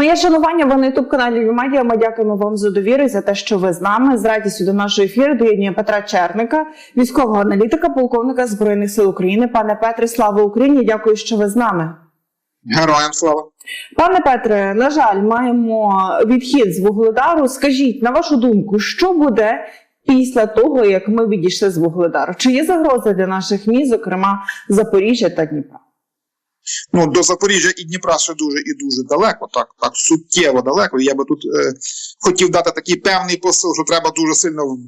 Моє шанування ви на ютуб каналі Вімадія. Ми дякуємо вам за довіру і за те, що ви з нами. З радістю до нашого ефіру доєднує Петра Черника, військового аналітика, полковника збройних сил України. Пане Петре, слава Україні! Дякую, що ви з нами. Героям слава. Пане Петре, на жаль, маємо відхід з Вугледару. Скажіть, на вашу думку, що буде після того, як ми відійшли з Вугледару? Чи є загроза для наших міст, зокрема Запоріжжя та Дніпра? Ну до Запоріжжя і Дніпра ще дуже і дуже далеко, так так суттєво далеко. Я би тут е, хотів дати такий певний посил, що треба дуже сильно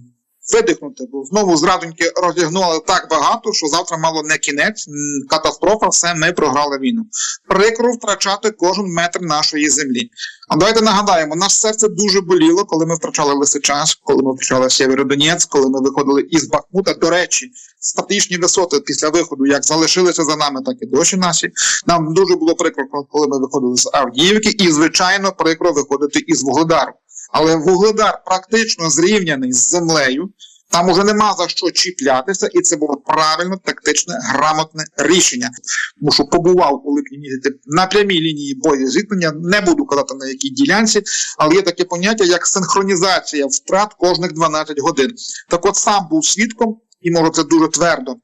видихнути, бо знову зрадоньки розігнули так багато, що завтра мало не кінець, катастрофа, все ми програли війну. Прикро втрачати кожен метр нашої землі. А давайте нагадаємо, наше серце дуже боліло, коли ми втрачали Лисичанськ, коли ми втрачали Сєвєродонецьк, коли ми виходили із Бахмута. До речі, статичні висоти після виходу, як залишилися за нами, так і досі наші. Нам дуже було прикро, коли ми виходили з Авдіївки, і звичайно прикро виходити із Вугледару. Але Вугледар практично зрівняний з землею. Там уже нема за що чіплятися, і це було правильно, тактичне, грамотне рішення. Тому що побував у липні місяці на прямій лінії бою зіткнення. Не буду казати на якій ділянці, але є таке поняття як синхронізація втрат кожних 12 годин. Так от сам був свідком, і можу це дуже твердо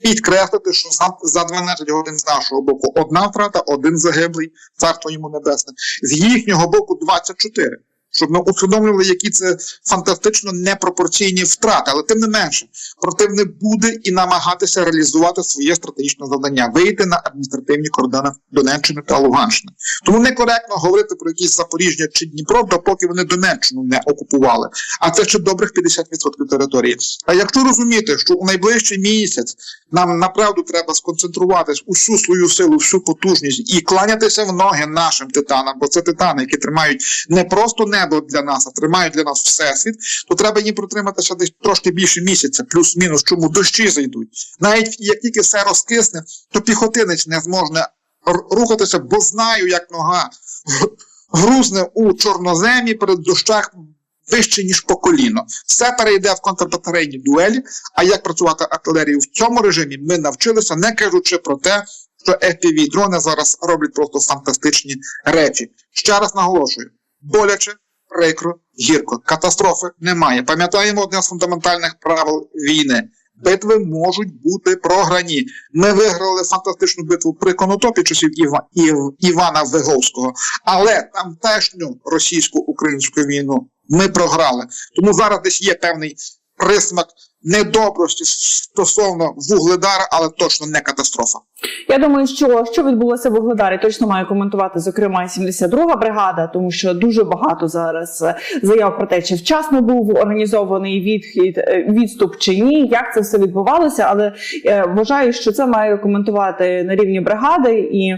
підкреслити, що за, за 12 годин з нашого боку одна втрата, один загиблий, царство йому небесне. З їхнього боку 24. Щоб ми усвідомлювали, які це фантастично непропорційні втрати, але тим не менше, противник буде і намагатися реалізувати своє стратегічне завдання, вийти на адміністративні кордони Донеччини та Луганщини. Тому некоректно говорити про якісь Запоріжжя чи Дніпро, допоки вони Донеччину не окупували. А це ще добрих 50% території. А якщо розуміти, що у найближчий місяць нам направду треба сконцентруватись усю свою силу, всю потужність і кланятися в ноги нашим титанам, бо це титани, які тримають не просто небо для нас, а тримають для нас всесвіт, то треба їм протриматися десь трошки більше місяця, плюс-мінус, чому дощі зайдуть. Навіть як тільки все розкисне, то піхотинець не зможе рухатися, бо знаю, як нога грузне у чорноземі перед дощах вище, ніж по коліно. Все перейде в контрбатарейні дуелі. А як працювати артилерією в цьому режимі, ми навчилися, не кажучи про те, що fpv дрони зараз роблять просто фантастичні речі. Ще раз наголошую: боляче, прикро, гірко. Катастрофи немає. Пам'ятаємо одне з фундаментальних правил війни. Битви можуть бути програні. Ми виграли фантастичну битву при Конотопі часів Іва, Ів, Івана Виговського, але тамтешню російсько-українську війну ми програли. Тому зараз десь є певний присмак недобрості стосовно Вугледара, але точно не катастрофа. Я думаю, що що відбулося в Вугледарі, точно має коментувати зокрема 72-га бригада, тому що дуже багато зараз е, заяв про те, чи вчасно був організований відхід е, відступ чи ні, як це все відбувалося. Але е, вважаю, що це має коментувати на рівні бригади. І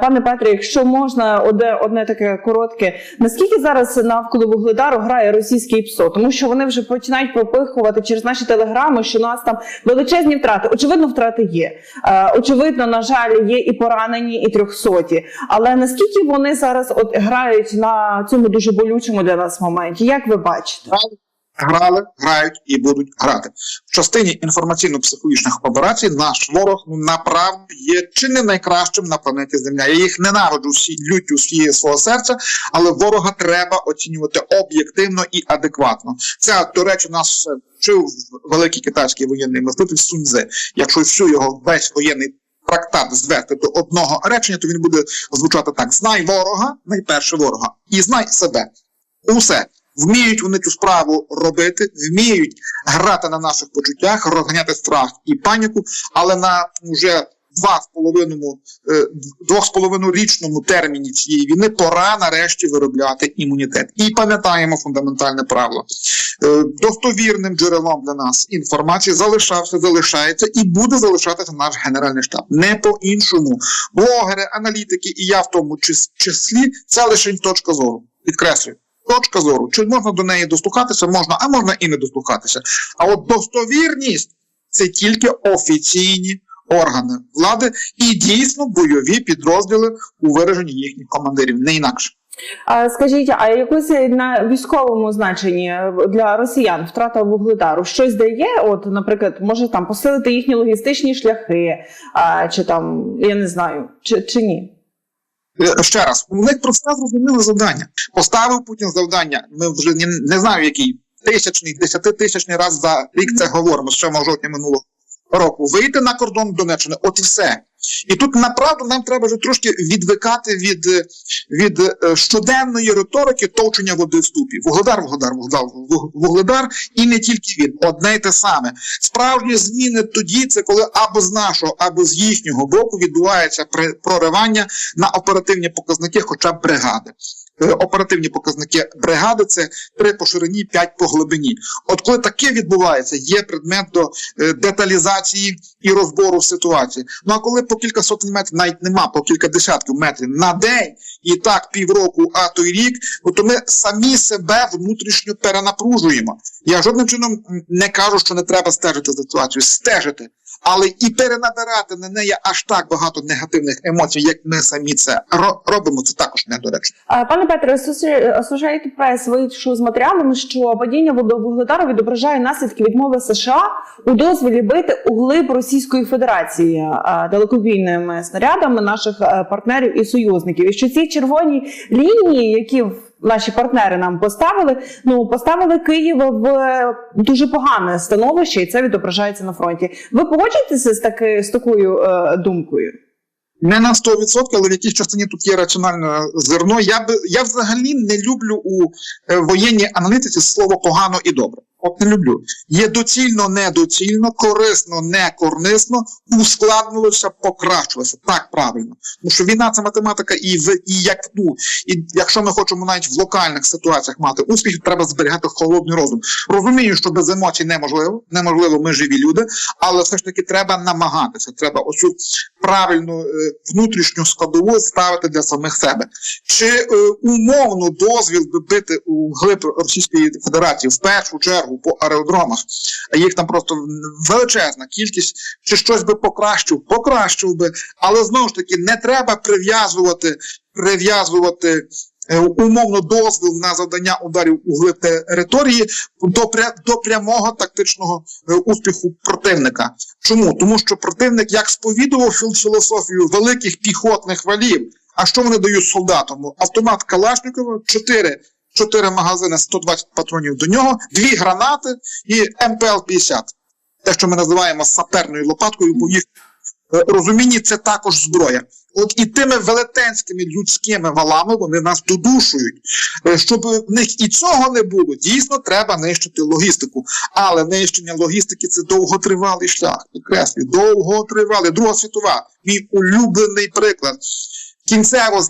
пане Петре, якщо можна, одне одне таке коротке, наскільки зараз навколо Вугледару грає російський ПСО, тому що вони вже починають пропихувати через наші телеграми, що у нас там величезні втрати. Очевидно, втрати є. Е, очевидно, на жаль, є і поранені, і трьохсоті. Але наскільки вони зараз от грають на цьому дуже болючому для нас моменті? Як ви бачите? Грали, грають і будуть грати. В частині інформаційно-психологічних операцій наш ворог ну, направду є чи не найкращим на планеті Земля. Я їх ненавиджу всі люттю всієї свого серця, але ворога треба оцінювати об'єктивно і адекватно. Це, до речі, нас вчив великий китайський воєнний мислитель Суньзе. Якщо всю його весь воєнний трактат звести до одного речення, то він буде звучати так: знай ворога, найперше ворога, і знай себе. Усе. Вміють вони цю справу робити, вміють грати на наших почуттях, розганяти страх і паніку, але на вже два з половиною е, річному терміні цієї війни пора нарешті виробляти імунітет. І пам'ятаємо фундаментальне правило. Е, Достовірним джерелом для нас інформації залишався, залишається і буде залишатися наш генеральний штаб. Не по-іншому. Блогери, аналітики і я в тому числі це лише точка зору. Підкреслюю. Точка зору, чи можна до неї дослухатися, можна, а можна і не дослухатися. А от достовірність це тільки офіційні органи влади і дійсно бойові підрозділи у вираженні їхніх командирів, не інакше. А скажіть, а якось на військовому значенні для росіян втрата вугледару щось дає? От, наприклад, може там посилити їхні логістичні шляхи, а, чи там я не знаю, чи, чи ні? Е, Ще раз, у них просте зрозуміле завдання. Поставив Путін завдання. Ми вже не, не знаю, який тисячний, десятитисячний раз за рік це говоримо з 7 жовтня минулого року. Вийти на кордон Донеччини, от і все. І тут направду нам треба вже трошки відвикати від, від е, щоденної риторики товчення води в ступі. Вугледар, вугледар, вугледар, вугледар, і не тільки він, одне й те саме. Справжні зміни тоді це коли або з нашого, або з їхнього боку відбувається проривання на оперативні показники, хоча б бригади. Е, Оперативні показники бригади це 3 по ширині, 5 по глибині. От коли таке відбувається, є предмет до е, деталізації і розбору ситуації. Ну а коли по кілька сотень метрів, навіть нема, по кілька десятків метрів на день, і так півроку, а то й рік, ну, то ми самі себе внутрішньо перенапружуємо. Я жодним чином не кажу, що не треба стежити за ситуацією, стежити. Але і перенабирати на неї аж так багато негативних емоцій, як ми самі це робимо, це також недоречно. Пане Петре, Associated Press вийшов з матеріалами, що падіння вугледару відображає наслідки відмови США у дозволі бити у глиб Російської Федерації далекобійними снарядами наших е, партнерів і союзників. І що ці червоні лінії, які в- наші партнери нам поставили, ну поставили Київ в е, дуже погане становище, і це відображається на фронті. Ви погоджуєтеся з таки з такою е, думкою? Не на 100%, але в якійсь частині тут є раціональне зерно. Я би я взагалі не люблю у е, воєнній аналітиці слово погано і добре. От не люблю. Є доцільно, недоцільно, корисно, не корнисно, ускладнилося, покращилося. Так правильно. Тому що війна це математика, і в і як ну, і якщо ми хочемо навіть в локальних ситуаціях мати успіх, треба зберігати холодний розум. Розумію, що без емоцій неможливо, неможливо, ми живі люди, але все ж таки треба намагатися. Треба оцю правильну е, внутрішню складову ставити для самих себе. Чи е, умовно дозвіл би бити у глиб Російської Федерації в першу чергу по аеродромах, а їх там просто величезна кількість, чи щось би покращив, покращив би, але знову ж таки не треба прив'язувати, прив'язувати. е, Умовно дозвіл на завдання ударів у глиб території до, до прямого тактичного е, успіху противника. Чому? Тому що противник як сповідував філософію великих піхотних валів. А що вони дають солдатам? Автомат Калашникова, 4, 4 магазини, 120 патронів до нього, дві гранати і МПЛ-50. Те, що ми називаємо саперною лопаткою, бо їх е, розумінні це також зброя. От і тими велетенськими людськими валами вони нас додушують. Е, Щоб в них і цього не було, дійсно треба нищити логістику. Але нищення логістики це довготривалий шлях. Підкреслюю, довготривалий. Друга світова, мій улюблений приклад. Кінцево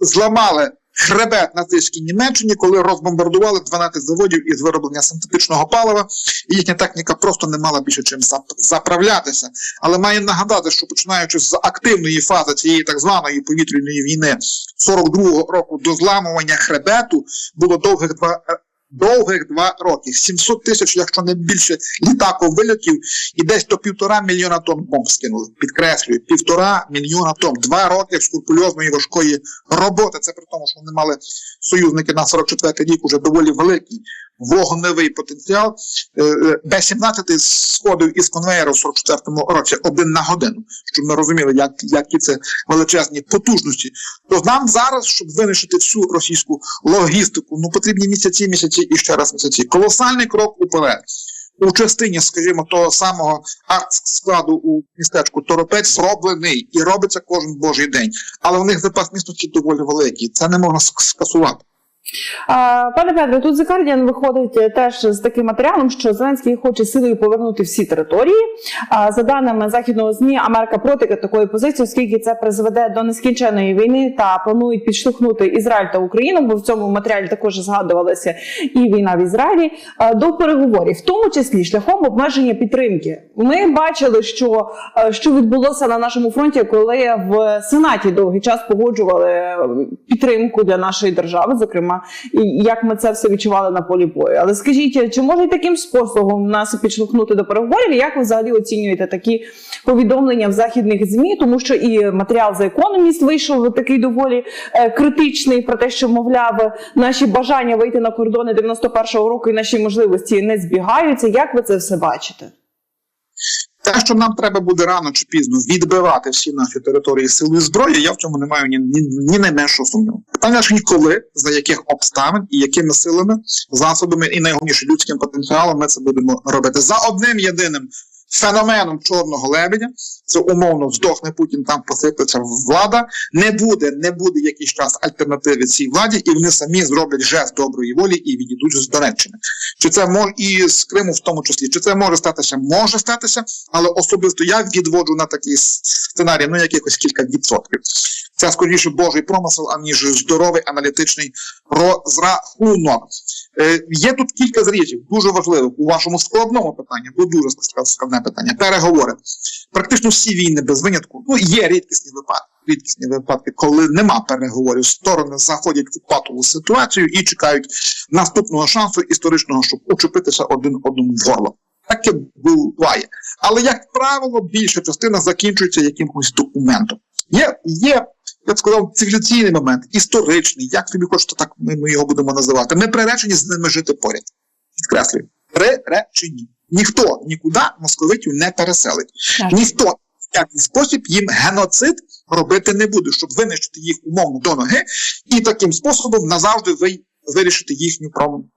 зламали хребет нацистській Німеччині, коли розбомбардували 12 заводів із вироблення синтетичного палива, і їхня техніка просто не мала більше чим заправлятися. Але маю нагадати, що починаючи з активної фази цієї так званої повітряної війни 42-го року до зламування хребету було довгих два. Довгих два роки, 700 тисяч, якщо не більше, літаку вильотів, і десь до півтора мільйона тонн бомб скинули. Підкреслюю, півтора мільйона тонн. Два роки скрупульозної важкої роботи. Це при тому, що вони мали союзники на 44 рік уже доволі великий вогневий потенціал. Е, е, Б-17 сходив із конвеєра в 44-му році один на годину, щоб ми розуміли, як, які це величезні потужності. То нам зараз, щоб винищити всю російську логістику, ну потрібні місяці, місяці і ще раз місяці. Колосальний крок уперед. У частині, скажімо, того самого складу у містечку Торопець зроблений і робиться кожен божий день. Але у них запас міцності доволі великий. Це не можна скасувати. Пане Петре, тут The Guardian виходить е, теж з таким матеріалом, що Зеленський хоче силою повернути всі території. За даними західного змі, Америка проти такої позиції, оскільки це призведе до нескінченої війни та планують підштовхнути Ізраїль та Україну, бо в цьому матеріалі також згадувалася і війна в Ізраїлі е, до переговорів, в тому числі шляхом обмеження підтримки. Ми бачили, що, е, що відбулося на нашому фронті, коли в Сенаті довгий час погоджували підтримку для нашої держави, зокрема, і як ми це все відчували на полі бою. Але скажіть, чи може таким способом нас підштовхнути до переговорів? Як ви взагалі оцінюєте такі повідомлення в західних змі? Тому що і матеріал за економіст вийшов такий доволі е, критичний про те, що мовляв, наші бажання вийти на кордони 91-го року і наші можливості не збігаються. Як ви це все бачите? Те, що нам треба буде рано чи пізно відбивати всі наші території силою зброї, я в цьому не маю ні, ні, ні найменшого сумніву. Питання ж ніколи, за яких обставин і якими силами, засобами і найголовніше людським потенціалом ми це будемо робити за одним єдиним феноменом чорного лебедя. Це умовно здохне Путін, там посиплеться влада. Не буде, не буде якийсь час альтернативи цій владі, і вони самі зроблять жест доброї волі і відійдуть з Донеччини. Чи це може і з Криму, в тому числі, чи це може статися? Може статися, але особисто я відводжу на такий сценарій, ну якихось кілька відсотків. Це скоріше Божий промисел, аніж здоровий аналітичний розрахунок. Е, є тут кілька зрізів, дуже важливих у вашому складному питанні, бо дуже ск- складне питання. Переговори. Практично всі війни без винятку. Ну є рідкісні випадки. Рідкісні випадки, коли нема переговорів, сторони заходять у патову ситуацію і чекають наступного шансу історичного, щоб учепитися один одному в горло. Таке буває. Але, як правило, більша частина закінчується якимось документом. Є, є, я б сказав, цивілізаційний момент, історичний, як тобі хочете, так ми, ми його будемо називати. Ми приречені з ними жити поряд. Підкреслюю, приречені. Ніхто нікуди московитів не переселить. Так. Ніхто в який спосіб їм геноцид робити не буде, щоб винищити їх умовно до ноги і таким способом назавжди ви, вирішити їхню проблему.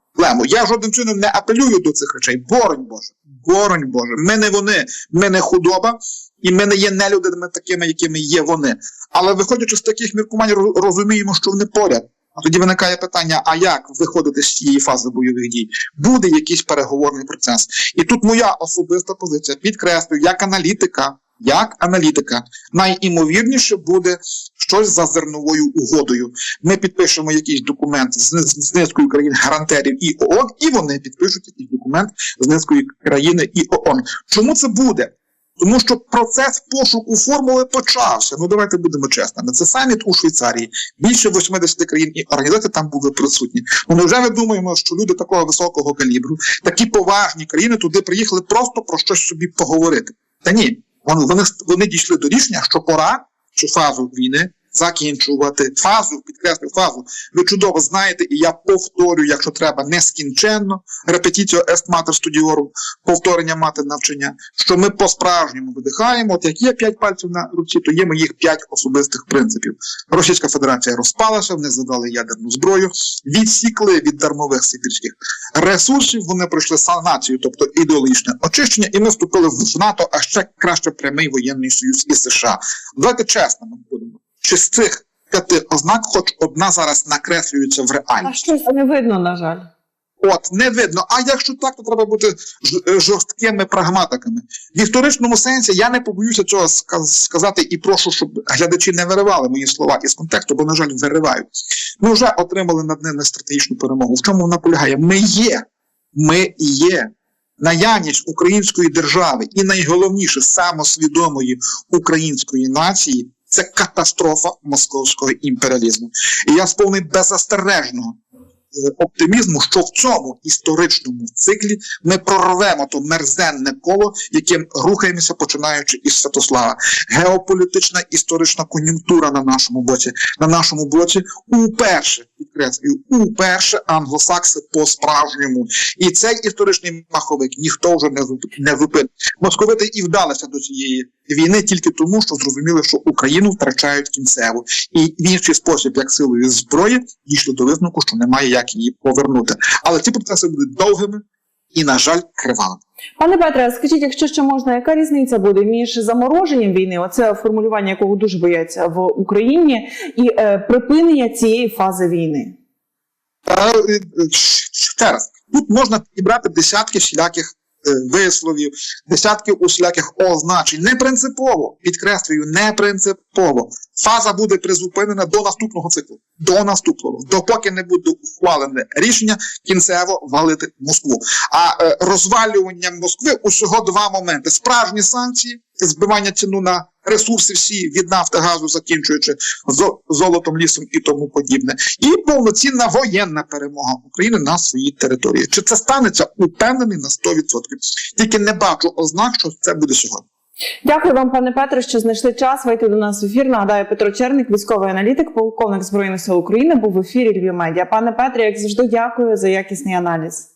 Я жодним чином не апелюю до цих речей. Боронь Боже, боронь Боже. Ми не вони, ми не худоба, і ми не є нелюдами такими, якими є вони. Але виходячи з таких міркувань, розуміємо, що вони поряд. А тоді виникає питання: а як виходити з цієї фази бойових дій? Буде якийсь переговорний процес. І тут моя особиста позиція підкреслюю, як аналітика, як аналітика, найімовірніше буде щось за зерновою угодою. Ми підпишемо якийсь документ з, низкою країн гарантерів і ООН, і вони підпишуть якийсь документ з низкою країни і ООН. Чому це буде? Тому що процес пошуку формули почався. Ну давайте будемо чесними. Це саміт у Швейцарії. Більше 80 країн і організацій там були присутні. Ну невже ми думаємо, що люди такого високого калібру, такі поважні країни туди приїхали просто про щось собі поговорити? Та ні, вони, вони, вони дійшли до рішення, що пора цю фазу війни закінчувати. Фазу, підкреслю фазу. Ви чудово знаєте, і я повторю, якщо треба, нескінченно. Репетицію ест матер студіорум, повторення мати навчання, що ми по-справжньому видихаємо. От як є п'ять пальців на руці, то є моїх п'ять особистих принципів. Російська Федерація розпалася, вони задали ядерну зброю, відсікли від дармових сибірських ресурсів. Вони пройшли санацію, тобто ідеологічне очищення, і ми вступили в НАТО, а ще краще прямий воєнний союз із США. Давайте чесно ми будемо. Чи з цих п'яти ознак, хоч одна зараз накреслюється в А реальність? щось не видно, на жаль. От не видно. А якщо так, то треба бути е, жорсткими прагматиками. В історичному сенсі я не побоюся цього сказати і прошу, щоб глядачі не виривали мої слова із контексту, бо, на жаль, виривають. Ми вже отримали над ними стратегічну перемогу. В чому вона полягає? Ми є. Ми є. Наявність української держави і найголовніше самосвідомої української нації це катастрофа московського імперіалізму. І я сповний беззастережного е, оптимізму, що в цьому історичному циклі ми прорвемо то мерзенне коло, яким рухаємося, починаючи із Святослава. Геополітична історична кон'юнктура на нашому боці, на нашому боці уперше підкреслюю, уперше англосакси по-справжньому. І цей історичний маховик ніхто вже не зупинить. Московити і вдалися до цієї війни тільки тому, що зрозуміли, що Україну втрачають кінцево, і в інший спосіб, як силою зброї, дійшли до висновку, що немає як її повернути. Але ці процеси будуть довгими і, на жаль, кривавими. Пане Петре, скажіть, якщо ще можна, яка різниця буде між замороженням війни, оце формулювання, якого дуже бояться в Україні, і е, припинення цієї фази війни? Е, е, ще раз, тут можна підібрати десятки всіляких висловів, десятки усіляких означень. Не принципово, підкреслюю, не принципово. Фаза буде призупинена до наступного циклу. До наступного, допоки не буде ухвалене рішення кінцево валити Москву. А е, розвалювання Москви усього два моменти: справжні санкції, збивання ціну на ресурси всі від нафти, газу, закінчуючи зо- золотом, лісом і тому подібне, і повноцінна воєнна перемога України на своїй території. Чи це станеться? Упевнений на 100%. Тільки не бачу ознак, що це буде сьогодні. Дякую вам, пане Петре, що знайшли час вийти до нас в ефір. Нагадаю, Петро Черник, військовий аналітик, полковник збройних сил України, був в ефірі Львів Медіа. Пане Петре, як завжди, дякую за якісний аналіз.